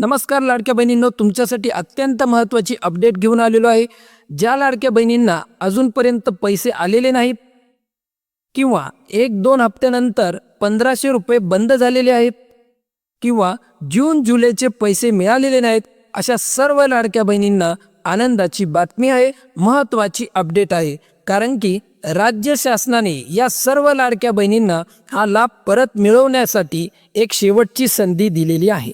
नमस्कार लाडक्या बहिणींनो तुमच्यासाठी अत्यंत महत्त्वाची अपडेट घेऊन आलेलो आहे. ज्या लाडक्या बहिणींना अजूनपर्यंत पैसे आलेले नाहीत किंवा एक दोन हप्त्यानंतर पंधराशे रुपये बंद झालेले आहेत किंवा जून जुलैचे पैसे मिळालेले नाहीत अशा सर्व लाडक्या बहिणींना आनंदाची बातमी आहे महत्त्वाची अपडेट आहे. कारण की राज्य शासनाने या सर्व लाडक्या बहिणींना हा लाभ परत मिळवण्यासाठी एक शेवटची संधी दिलेली आहे.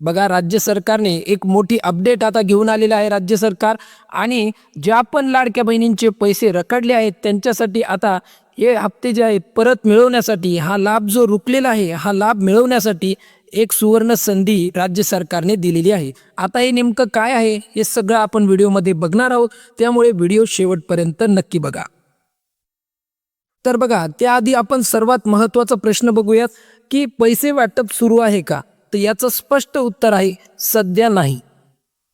बघा राज्य सरकारने एक मोठी अपडेट आता घेऊन आलेलं आहे राज्य सरकार. आणि ज्या पण लाडक्या बहिणींचे पैसे रखडले आहेत त्यांच्यासाठी आता हे हप्ते जे आहेत परत मिळवण्यासाठी हा लाभ जो रुकलेला आहे हा लाभ मिळवण्यासाठी एक सुवर्ण संधी राज्य सरकारने दिलेली आहे. आता हे नेमकं काय आहे हे सगळं आपण व्हिडिओमध्ये बघणार आहोत. त्यामुळे व्हिडिओ शेवटपर्यंत नक्की बघा. तर बघा त्याआधी आपण सर्वात महत्त्वाचा प्रश्न बघूयात की पैसे वाटप सुरू आहे का? तर याचं स्पष्ट उत्तर आहे सध्या नाही.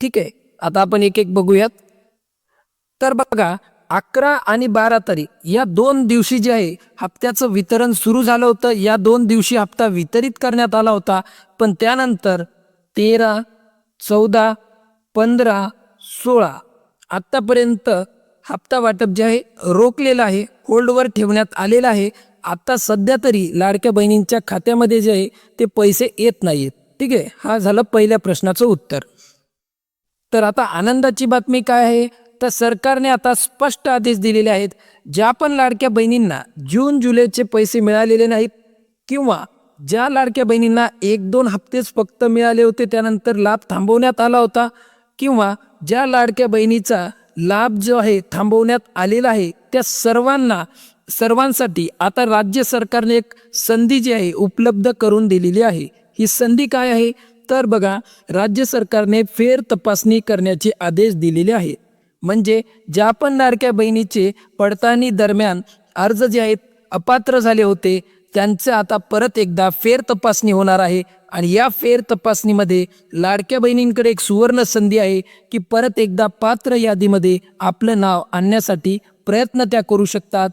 ठीक आहे आता आपण एक एक बघूयात. तर बघा अकरा आणि बारा तारीख या दोन दिवशी जे आहे हप्त्याचं वितरण सुरू झालं होतं. या दोन दिवशी हप्ता वितरित करण्यात आला होता. पण त्यानंतर तेरा चौदा पंधरा सोळा आत्तापर्यंत हप्ता वाटप जे आहे रोखलेलं आहे होल्डवर ठेवण्यात आलेलं आहे. आता सध्या तरी लाडक्या बहिणींच्या खात्यामध्ये जे आहे ते पैसे येत नाहीत ठीक आहे? हा झालं पहिल्या प्रश्नाचं उत्तर. तर आता आनंदाची बातमी काय आहे? तर सरकारने आता स्पष्ट आदेश दिलेले आहेत ज्या पण लाडक्या बहिणींना जून जुलैचे पैसे मिळालेले नाहीत किंवा ज्या लाडक्या बहिणींना एक दोन हप्तेच फक्त मिळाले होते त्यानंतर लाभ थांबवण्यात आला होता किंवा ज्या लाडक्या बहिणीचा लाभ जो आहे थांबवण्यात आलेला आहे त्या सर्वांना सर्वांसाठी आता राज्य सरकारने एक संधी जी आहे उपलब्ध करून दिलेली आहे. ही संधी काय आहे? तर बघा राज्य सरकारने फेर तपासणी करण्याचे आदेश दिलेले आहेत. म्हणजे ज्या पण लाडक्या बहिणीचे पडताळणी दरम्यान अर्ज जे आहेत अपात्र झाले होते त्यांचे आता परत एकदा फेर तपासणी होणार आहे. आणि या फेर तपासणीमध्ये लाडक्या बहिणींकडे एक सुवर्ण संधी आहे की परत एकदा पात्र यादीमध्ये आपलं नाव आणण्यासाठी प्रयत्न त्या करू शकतात.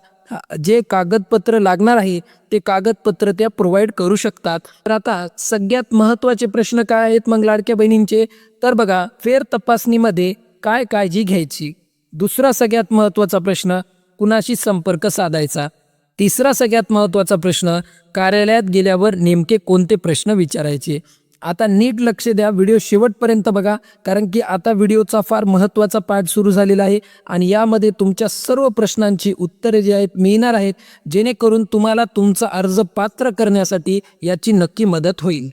जे कागदपत्र लागणार आहे ते कागदपत्र त्या प्रोव्हाइड करू शकतात. तर आता सगळ्यात महत्त्वाचे प्रश्न काय आहेत मग लाडक्या बहिणींचे? तर बघा फेर तपासणीमध्ये काय काळजी घ्यायची? दुसरा सगळ्यात महत्त्वाचा प्रश्न कुणाशी संपर्क साधायचा? तिसरा सगळ्यात महत्त्वाचा प्रश्न कार्यालयात गेल्यावर नेमके कोणते प्रश्न विचारायचे? आता नीट लक्ष द्या. व्हिडिओ शेवटपर्यंत बघा. कारण की आता व्हिडिओचा फार महत्त्वाचा पार्ट सुरू झालेला आहे. आणि यामध्ये तुमच्या सर्व प्रश्नांची उत्तरे जी आहेत मिळणार आहेत. जेणेकरून तुम्हाला तुमचा अर्ज पात्र करण्यासाठी याची नक्की मदत होईल.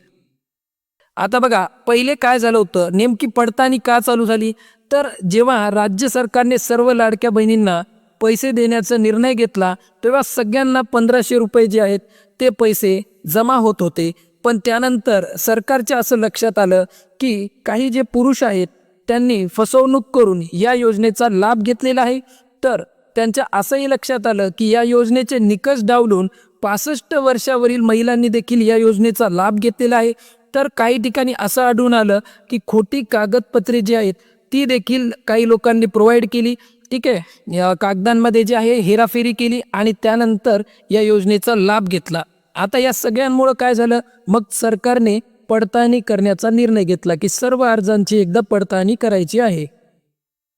आता बघा पहिले काय झालं होतं? नेमकी पडताळणी का चालू झाली? तर जेव्हा राज्य सरकारने सर्व लाडक्या बहिणींना पैसे देण्याचा निर्णय घेतला तेव्हा सगळ्यांना पंधराशे रुपये जे आहेत ते पैसे जमा होत होते. पण त्यानंतर सरकारच्या असं लक्षात आलं की काही जे पुरुष आहेत त्यांनी फसवणूक करून या योजनेचा लाभ घेतलेला आहे. तर त्यांच्या असंही लक्षात आलं की या योजनेचे निकष डावलून पासष्ट वर्षावरील महिलांनी देखील या योजनेचा लाभ घेतलेला आहे. तर काही ठिकाणी असं आढळून आलं की खोटी कागदपत्रे जी आहेत ती देखील काही लोकांनी प्रोव्हाइड केली. ठीक आहे या कागदांमध्ये जे आहे हेराफेरी केली आणि त्यानंतर या योजनेचा लाभ घेतला. आता या सगळ्यांमुळं काय झालं? मग सरकारने पडताळणी करण्याचा निर्णय घेतला की सर्व अर्जांची एकदा पडताळणी करायची आहे.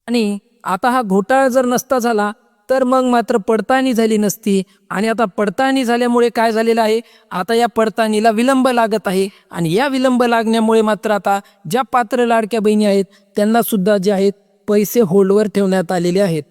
आणि आता हा घोटाळा जर नसता झाला तर मग मात्र पडताळणी झाली नसती. आणि आता पडताळणी झाल्यामुळे काय झालेलं आहे? आता या पडताळणीला विलंब लागत आहे. आणि या विलंब लागण्यामुळे मात्र आता ज्या पात्र लाडक्या बहिणी आहेत त्यांना सुद्धा जे आहेत पैसे होल्डवर ठेवण्यात आलेले आहेत.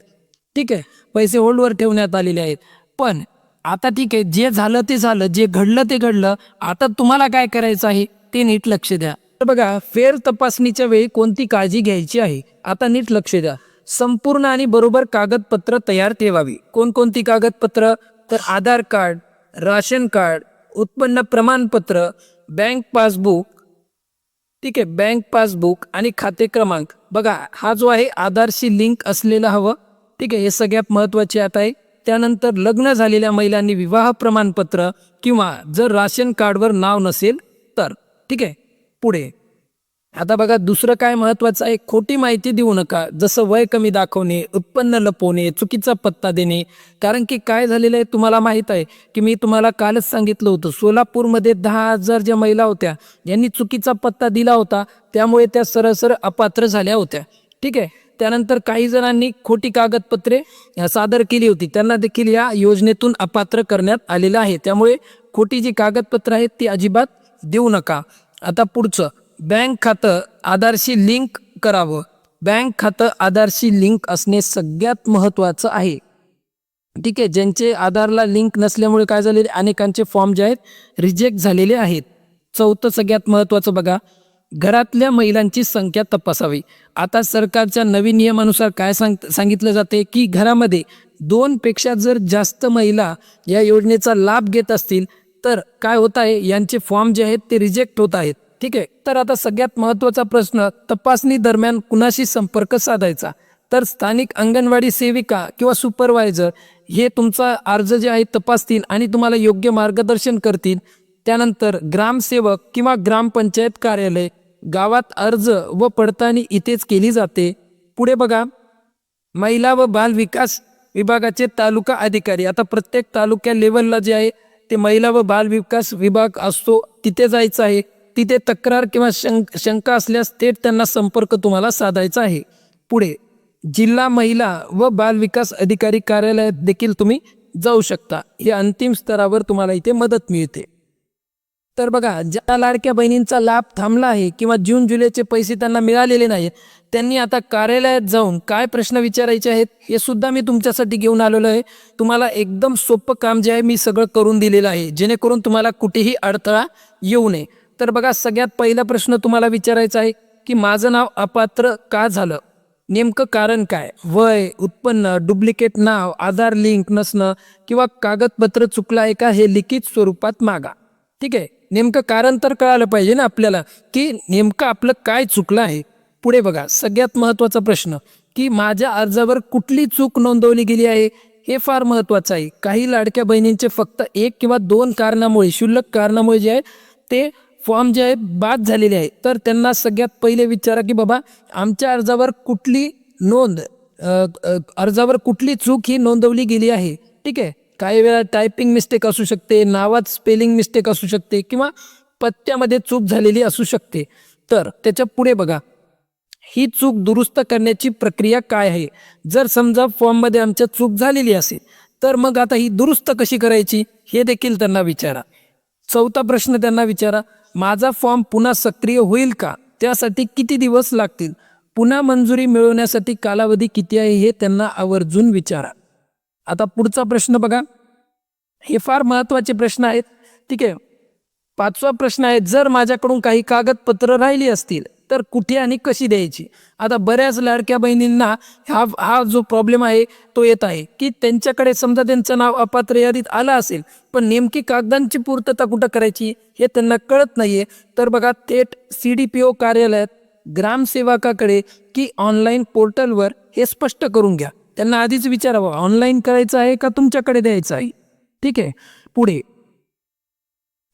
ठीक आहे? पैसे होल्डवर ठेवण्यात आलेले आहेत. पण आता ठीक आहे जे झालं ते झालं जे घडलं ते घडलं. आता तुम्हाला काय करायचं आहे ते नीट लक्ष द्या. तर बघा फेर तपासणीच्या वेळी कोणती काळजी घ्यायची आहे आता नीट लक्ष द्या. संपूर्ण आणि बरोबर कागदपत्र तयार ठेवावी. कोणकोणती कागदपत्र? तर आधार कार्ड राशन कार्ड उत्पन्न प्रमाणपत्र बँक पासबुक. ठीक आहे बँक पासबुक आणि खाते क्रमांक. बघा हा जो आहे आधारशी लिंक असलेला हवं. ठीक आहे हे सगळ्यात महत्त्वाचे आता आहे. त्यानंतर लग्न झालेल्या महिलांनी विवाह प्रमाणपत्र किंवा जर राशन कार्डवर नाव नसेल तर. ठीक आहे? पुढे. आता बघा दुसरं काय महत्वाचं आहे? खोटी माहिती देऊ नका. जसं वय कमी दाखवणे उत्पन्न लपवणे चुकीचा पत्ता देणे. कारण की काय झालेलं आहे तुम्हाला माहीत आहे की मी तुम्हाला कालच सांगितलं होतं सोलापूरमध्ये दहा हजार ज्या महिला होत्या यांनी चुकीचा पत्ता दिला होता त्यामुळे त्या सरळ सरळ अपात्र झाल्या होत्या. ठीक आहे? त्यानंतर काही जणांनी खोटी कागदपत्रे सादर केली होती. त्यांना देखील या योजनेतून अपात्र करण्यात आलेलं आहे. त्यामुळे खोटी जी कागदपत्र आहेत ती अजिबात देऊ नका. आता पुढचं. बँक खातं आधारशी लिंक करावं. बँक खातं आधारशी लिंक असणे सगळ्यात महत्त्वाचं आहे. ठीक आहे ज्यांचे आधारला लिंक नसल्यामुळे काय झालेले अनेकांचे फॉर्म जे आहेत रिजेक्ट झालेले आहेत. चौथं सगळ्यात महत्त्वाचं बघा. घरातल्या महिलांची संख्या तपासावी. आता सरकारच्या नवीन नियमानुसार काय सांग सांगितलं जाते की घरामध्ये दोनपेक्षा जर जास्त महिला या योजनेचा लाभ घेत असतील तर काय होत आहे? यांचे फॉर्म जे आहेत ते रिजेक्ट होत आहेत. ठीक आहे? तर आता सगळ्यात महत्त्वाचा प्रश्न तपासणी दरम्यान कुणाशी संपर्क साधायचा? तर स्थानिक अंगणवाडी सेविका किंवा सुपरवायझर हे तुमचा अर्ज जे आहे तपासतील आणि तुम्हाला योग्य मार्गदर्शन करतील. त्यानंतर ग्रामसेवक किंवा ग्रामपंचायत कार्यालय गावात अर्ज व पडताळणी इथेच केली जाते. पुढे बघा. महिला व बाल विकास विभागाचे तालुका अधिकारी. आता प्रत्येक तालुक्या लेवलला जे आहे ते महिला व बाल विकास विभाग असतो तिथे जायचं आहे. तिथे तक्रार किंवा शंक शंका असल्यास थेट त्यांना संपर्क तुम्हाला साधायचा आहे. पुढे जिल्हा महिला व बाल विकास अधिकारी कार्यालयात देखील तुम्ही जाऊ शकता. या अंतिम स्तरावर तुम्हाला इथे मदत मिळते. तर बघा ज्या लाडक्या बहिणींचा लाभ थांबला आहे किंवा जून जुलैचे पैसे त्यांना मिळालेले नाहीत त्यांनी आता कार्यालयात जाऊन काय प्रश्न विचारायचे आहेत हे सुद्धा मी तुमच्यासाठी घेऊन आलेलो आहे. तुम्हाला एकदम सोपं काम जे आहे मी सगळं करून दिलेलं आहे. जेणेकरून तुम्हाला कुठेही अडथळा येऊ नये. तर बघा सगळ्यात पहिला प्रश्न तुम्हाला विचारायचा आहे की माझं नाव अपात्र का झालं? नेमकं कारण काय? वय उत्पन्न डुप्लिकेट नाव आधार लिंक नसणं किंवा कागदपत्र चुकलं आहे का हे लिखित स्वरूपात मागा. ठीक आहे नेमकं कारण तर कळालं पाहिजे ना आपल्याला की नेमकं आपलं काय चुकलं आहे? पुढे बघा सगळ्यात महत्त्वाचा प्रश्न की माझ्या अर्जावर कुठली चूक नोंदवली गेली आहे? हे फार महत्त्वाचं आहे. काही लाडक्या बहिणींचे फक्त एक किंवा दोन कारणामुळे क्षुल्लक कारणामुळे जे आहे ते फॉर्म जे आहे बाद झालेले आहे. तर त्यांना सगळ्यात पहिले विचारा की बाबा आमच्या अर्जावर कुठली नोंद अर्जावर कुठली चूक ही नोंदवली गेली आहे? ठीक आहे? काही वेळा टायपिंग मिस्टेक असू शकते नावात स्पेलिंग मिस्टेक असू शकते किंवा पत्त्यामध्ये चूक झालेली असू शकते. तर त्याच्या पुढे बघा. ही चूक दुरुस्त करण्याची प्रक्रिया काय आहे? जर समजा फॉर्ममध्ये आमच्या चूक झालेली असेल तर मग आता ही दुरुस्त कशी करायची? हे देखील त्यांना विचारा. चौथा प्रश्न त्यांना विचारा. माझा फॉर्म पुन्हा सक्रिय होईल का? त्यासाठी किती दिवस लागतील? पुन्हा मंजुरी मिळवण्यासाठी कालावधी किती आहे हे त्यांना आवर्जून विचारा. आता पुढचा प्रश्न बघा. हे फार महत्त्वाचे प्रश्न आहेत. ठीक आहे. पाचवा प्रश्न आहे जर माझ्याकडून काही कागदपत्र राहिली असतील तर कुठे आणि कशी द्यायची? आता बऱ्याच लाडक्या बहिणींना हा हा जो प्रॉब्लेम आहे तो येत आहे की त्यांच्याकडे समजा त्यांचं नाव अपात्र यादीत आलं असेल पण नेमकी कागदांची पूर्तता कुठं करायची हे त्यांना कळत नाहीये. तर बघा थेट सी डी पी ओ कार्यालयात ग्रामसेवकाकडे की ऑनलाईन पोर्टलवर हे स्पष्ट करून घ्या. त्यांना आधीच विचारावं ऑनलाईन करायचं आहे का तुमच्याकडे द्यायचं आहे? ठीक आहे. पुढे.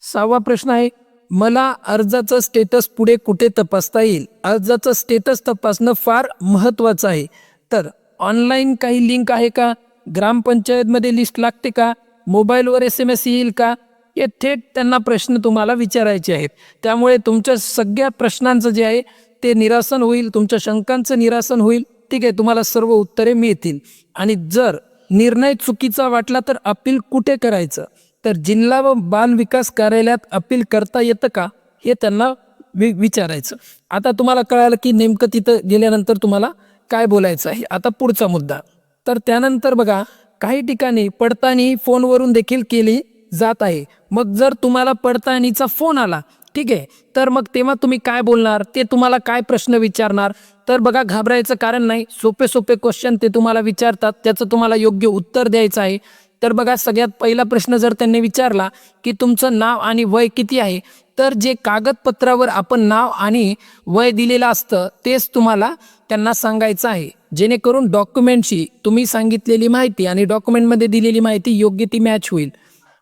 सहावा प्रश्न आहे मला अर्जाचं स्टेटस पुढे कुठे तपासता येईल? अर्जाचं स्टेटस तपासणं फार महत्त्वाचं आहे. तर ऑनलाईन काही लिंक आहे का? ग्रामपंचायतमध्ये लिस्ट लागते का? मोबाईलवर एस एम एस येईल का? हे थेट त्यांना प्रश्न तुम्हाला विचारायचे आहेत. त्यामुळे तुमच्या सगळ्या प्रश्नांचं जे आहे ते निरासन होईल तुमच्या शंकांचं निरासन होईल. ठीक आहे तुम्हाला सर्व उत्तरे मिळतील. आणि जर निर्णय चुकीचा वाटला तर अपील कुठे करायचं? तर जिल्हा व बाल विकास कार्यालयात अपील करता येतं का? हे त्यांना वि विचारायचं. आता तुम्हाला कळालं की नेमकं तिथं गेल्यानंतर तुम्हाला काय बोलायचं आहे? आता पुढचा मुद्दा. तर त्यानंतर बघा काही ठिकाणी पडताळणी फोनवरून देखील केली जात आहे. मग जर तुम्हाला पडताळणीचा फोन आला ठीक आहे. तर मग तेव्हा तुम्ही काय बोलणार? ते तुम्हाला काय प्रश्न विचारणार? तर बघा घाबरायचं कारण नाही. सोपे सोपे क्वेश्चन ते तुम्हाला विचारतात. त्याचं तुम्हाला योग्य उत्तर द्यायचं आहे. तर बघा सगळ्यात पहिला प्रश्न जर त्यांनी विचारला की तुमचं नाव आणि वय किती आहे? तर जे कागदपत्रावर आपण नाव आणि वय दिलेलं असतं तेच तुम्हाला त्यांना सांगायचं आहे. जेणेकरून डॉक्युमेंटशी तुम्ही सांगितलेली माहिती आणि डॉक्युमेंटमध्ये दिलेली माहिती योग्य ती मॅच होईल.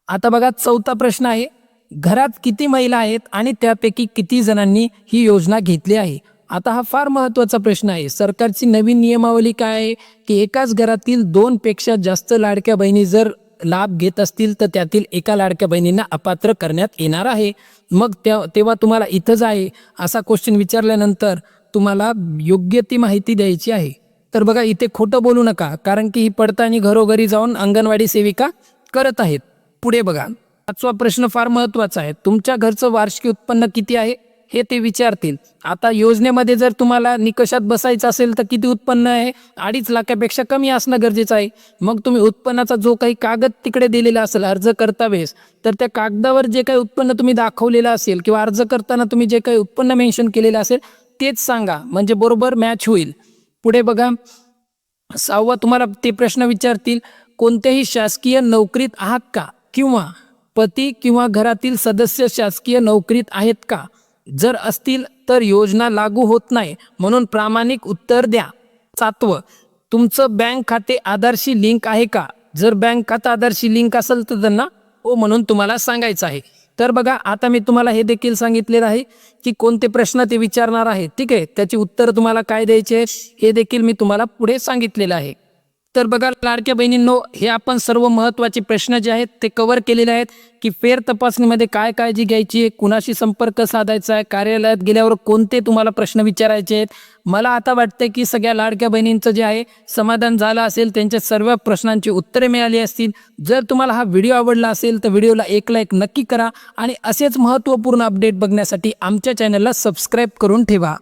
आता बघा चौथा प्रश्न आहे. घरात किती महिला आहेत आणि त्यापैकी किती जणांनी ही योजना घेतली आहे? आता हा फार महत्त्वाचा प्रश्न आहे. सरकारची नवीन नियमावली काय आहे? की एकाच घरातील दोनपेक्षा जास्त लाडक्या बहिणी जर लाभ घेत असतील तर त्यातील एका लाडक्या बहिणींना अपात्र करण्यात येणार आहे. मग त्या तेव्हा तुम्हाला इथंच आहे असा क्वेश्चन विचारल्यानंतर तुम्हाला योग्य ती माहिती द्यायची आहे. तर बघा इथे खोटं बोलू नका कारण की ही पडताळणी घरोघरी जाऊन अंगणवाडी सेविका करत आहेत. पुढे बघा. पाचवा प्रश्न फार महत्त्वाचा आहे. तुमच्या घरचं वार्षिक उत्पन्न किती आहे हे ते विचारतील. आता योजनेमध्ये जर तुम्हाला निकषात बसायचं असेल तर किती उत्पन्न आहे अडीच लाखापेक्षा कमी असणं गरजेचं आहे. मग तुम्ही उत्पन्नाचा जो काही कागद तिकडे दिलेला असेल अर्ज करता वेळेस तर त्या कागदावर जे काही उत्पन्न तुम्ही दाखवलेलं असेल किंवा अर्ज करताना तुम्ही जे काही उत्पन्न मेन्शन केलेलं असेल तेच सांगा. म्हणजे बरोबर मॅच होईल. पुढे बघा. सहावा तुम्हाला ते प्रश्न विचारतील कोणत्याही शासकीय नोकरीत आहात का? किंवा पती किंवा घरातील सदस्य शासकीय नोकरीत आहेत का? जर असतील तर योजना लागू होत नाही म्हणून प्रामाणिक उत्तर द्या. सातवं तुमचं बँक खाते आधारशी लिंक आहे का? जर बँक खातं आधारशी लिंक असेल तर त्यांना हो म्हणून तुम्हाला सांगायचं आहे. तर बघा आता मी तुम्हाला हे देखील सांगितलेलं आहे की कोणते प्रश्न ते विचारणार आहे. ठीक आहे त्याची उत्तर तुम्हाला काय द्यायचे हे देखील मी तुम्हाला पुढे सांगितलेलं आहे. तर बघा लाडक्या बहिणींनो हे आपण सर्व महत्त्वाचे प्रश्न जे आहेत ते कव्हर केलेले आहेत की फेर तपासणीमध्ये काय काळजी घ्यायची आहे कुणाशी संपर्क साधायचा आहे कार्यालयात गेल्यावर कोणते तुम्हाला प्रश्न विचारायचे आहेत? मला आता वाटतं की सगळ्या लाडक्या बहिणींचं जे आहे समाधान झालं असेल त्यांच्या सर्व प्रश्नांची उत्तरे मिळाली असतील. जर तुम्हाला हा व्हिडिओ आवडला असेल तर व्हिडिओला एक लाईक नक्की करा आणि असेच महत्त्वपूर्ण अपडेट बघण्यासाठी आमच्या चॅनलला सबस्क्राईब करून ठेवा.